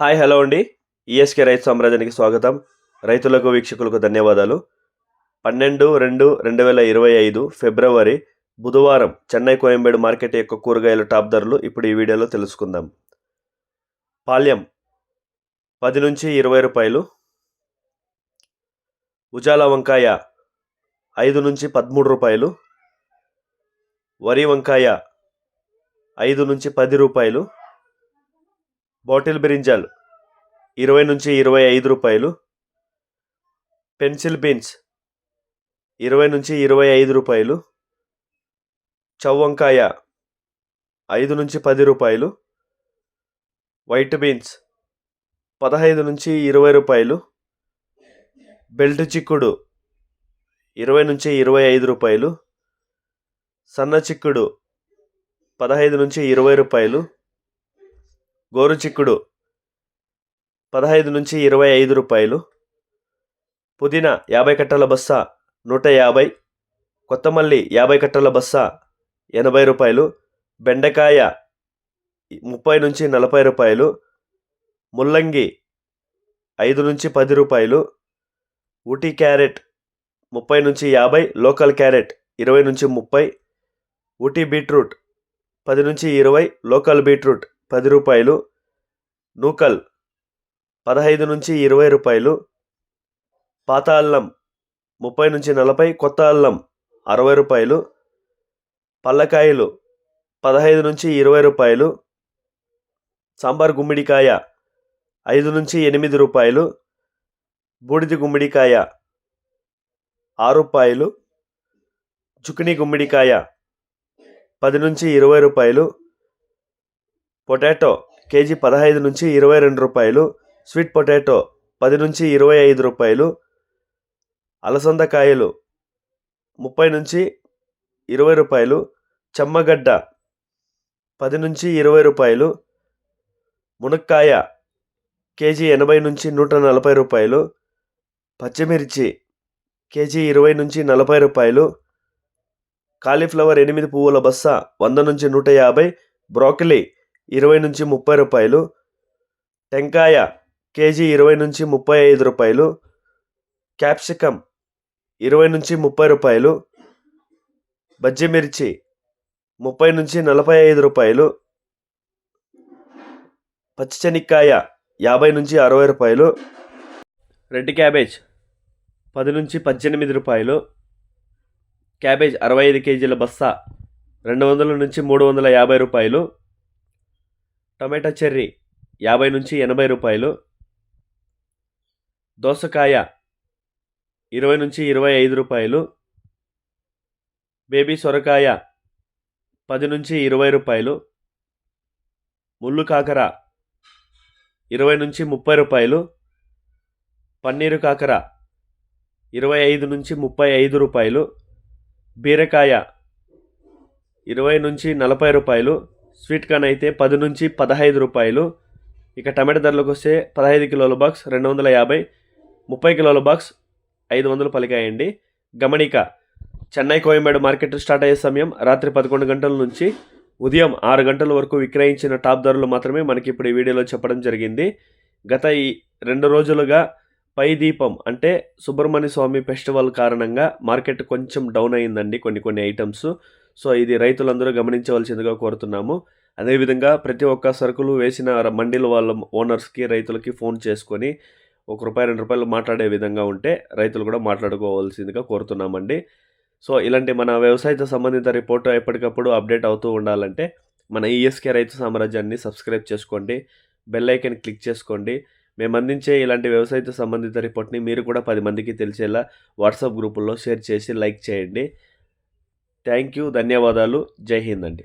Hi hello అండి. ESK రైతు సామ్రాజ్యానికి స్వాగతం. రైతులకు వీక్షకులకు ధన్యవాదాలు. పన్నెండు రెండు రెండు వేల ఇరవై ఐదు ఫిబ్రవరి బుధవారం చెన్నై కోయంబేడు మార్కెట్ యొక్క కూరగాయల టాప్ ధరలు ఇప్పుడు ఈ వీడియోలో తెలుసుకుందాం. పాల్యం పది నుంచి ఇరవై రూపాయలు. ఉజాల వంకాయ ఐదు నుంచి పదమూడు రూపాయలు. వరి వంకాయ ఐదు నుంచి పది రూపాయలు. Bottle brinjal. ఇరవై నుంచి ఇరవై ఐదు రూపాయలు. Pencil beans. ఇరవై నుంచి ఇరవై ఐదు రూపాయలు. చవ్వంకాయ ఐదు నుంచి పది రూపాయలు. White beans. పదహైదు నుంచి ఇరవై రూపాయలు. బెల్ట్ చిక్కుడు. ఇరవై నుంచి ఇరవై ఐదు రూపాయలు. సన్న చిక్కుడు. పదహైదు నుంచి ఇరవై రూపాయలు. గోరు చిక్కుడు పదహైదు నుంచి ఇరవై ఐదు రూపాయలు. పుదీనా యాభై కట్టల బస్స నూట యాభై. కొత్తమల్లి యాభై కట్టల బస్స ఎనభై రూపాయలు. బెండకాయ ముప్పై నుంచి నలభై రూపాయలు. ముల్లంగి ఐదు నుంచి పది రూపాయలు. ఊటీ క్యారెట్ ముప్పై నుంచి యాభై. లోకల్ క్యారెట్ ఇరవై నుంచి ముప్పై. ఊటీ బీట్రూట్ పది నుంచి ఇరవై. లోకల్ బీట్రూట్ పది రూపాయలు. నూకల్ పదహైదు నుంచి ఇరవై రూపాయలు పాత అల్లం ముప్పై నుంచి నలభై కొత్త అల్లం అరవై రూపాయలు పల్లకాయలు పదహైదు నుంచి ఇరవై రూపాయలు సాంబార్ గుమ్మిడికాయ ఐదు నుంచి ఎనిమిది రూపాయలు బూడిది గుమ్మిడికాయ ఆరు రూపాయలు చుకిని గుమ్మిడికాయ పది నుంచి ఇరవై రూపాయలు పొటాటో కేజీ పదహైదు నుంచి ఇరవై రెండు రూపాయలు స్వీట్ పొటాటో పది నుంచి ఇరవై ఐదు రూపాయలు అలసందకాయలు ముప్పై నుంచి ఇరవై రూపాయలు చెమ్మగడ్డ పది నుంచి ఇరవై రూపాయలు మునక్కాయ కేజీ ఎనభై నుంచి నూట నలభై రూపాయలు పచ్చిమిర్చి కేజీ ఇరవై నుంచి నలభై రూపాయలు కాలీఫ్లవర్ ఎనిమిది పువ్వుల బస్స వంద నుంచి నూట యాభై బ్రోకలీ ఇరవై నుంచి ముప్పై రూపాయలు టెంకాయ కేజీ ఇరవై నుంచి ముప్పై ఐదు రూపాయలు క్యాప్సికమ్ ఇరవై నుంచి ముప్పై రూపాయలు బజ్జిమిర్చి ముప్పై నుంచి నలభై ఐదు రూపాయలు పచ్చిశనక్కాయ యాభై నుంచి అరవై రూపాయలు రెడ్ క్యాబేజ్ పది నుంచి పద్దెనిమిది రూపాయలు క్యాబేజ్ అరవై ఐదు కేజీల బస్తా రెండు వందల నుంచి మూడు వందల యాభై రూపాయలు టమాటా చెర్రీ యాభై నుంచి ఎనభై రూపాయలు. దోసకాయ ఇరవై నుంచి ఇరవై ఐదు రూపాయలు. బేబీ సొరకాయ పది నుంచి ఇరవై రూపాయలు. ముళ్ళు కాకర ఇరవై నుంచి ముప్పై రూపాయలు. పన్నీరు కాకర ఇరవై ఐదు నుంచి ముప్పై ఐదు రూపాయలు. బీరకాయ ఇరవై నుంచి నలభై రూపాయలు. స్వీట్ కార్న్ అయితే పది నుంచి పదహైదు రూపాయలు. ఇక టమాటా ధరలకు వస్తే పదహైదు కిలోల బాక్స్ రెండు వందల యాభై ముప్పై కిలోల బాక్స్ ఐదు వందలు పలికాయండి. గమనిక చెన్నై కోయంబేడు మార్కెట్ స్టార్ట్ అయ్యే సమయం రాత్రి పదకొండు గంటల నుంచి ఉదయం ఆరు గంటల వరకు విక్రయించిన టాప్ ధరలు మాత్రమే మనకి ఇప్పుడు ఈ వీడియోలో చెప్పడం జరిగింది. గత ఈ రెండు రోజులుగా పై దీపం అంటే సుబ్రహ్మణ్య స్వామి ఫెస్టివల్ కారణంగా మార్కెట్ కొంచెం డౌన్ అయిందండి కొన్ని కొన్ని ఐటమ్స్. సో ఇది రైతులందరూ గమనించవలసిందిగా కోరుతున్నాము. అదేవిధంగా ప్రతి ఒక్క సరుకులు వేసిన మండీల వాళ్ళ ఓనర్స్కి రైతులకి ఫోన్ చేసుకొని ఒక రూపాయి రెండు రూపాయలు మాట్లాడే విధంగా ఉంటే రైతులు కూడా మాట్లాడుకోవాల్సిందిగా కోరుతున్నామండి. సో ఇలాంటి మన వ్యవసాయతో సంబంధిత రిపోర్టు ఎప్పటికప్పుడు అప్డేట్ అవుతూ ఉండాలంటే మన ఈఎస్కే రైతు సామ్రాజ్యాన్ని సబ్స్క్రైబ్ చేసుకోండి. బెల్ ఐకన్ క్లిక్ చేసుకోండి. మేము అందించే ఇలాంటి వ్యవసాయతో సంబంధిత రిపోర్ట్ని మీరు కూడా పది మందికి తెలిసేలా వాట్సాప్ గ్రూపుల్లో షేర్ చేసి లైక్ చేయండి. థ్యాంక్ యూ ధన్యవాదాలు. జై హింద్ అండి.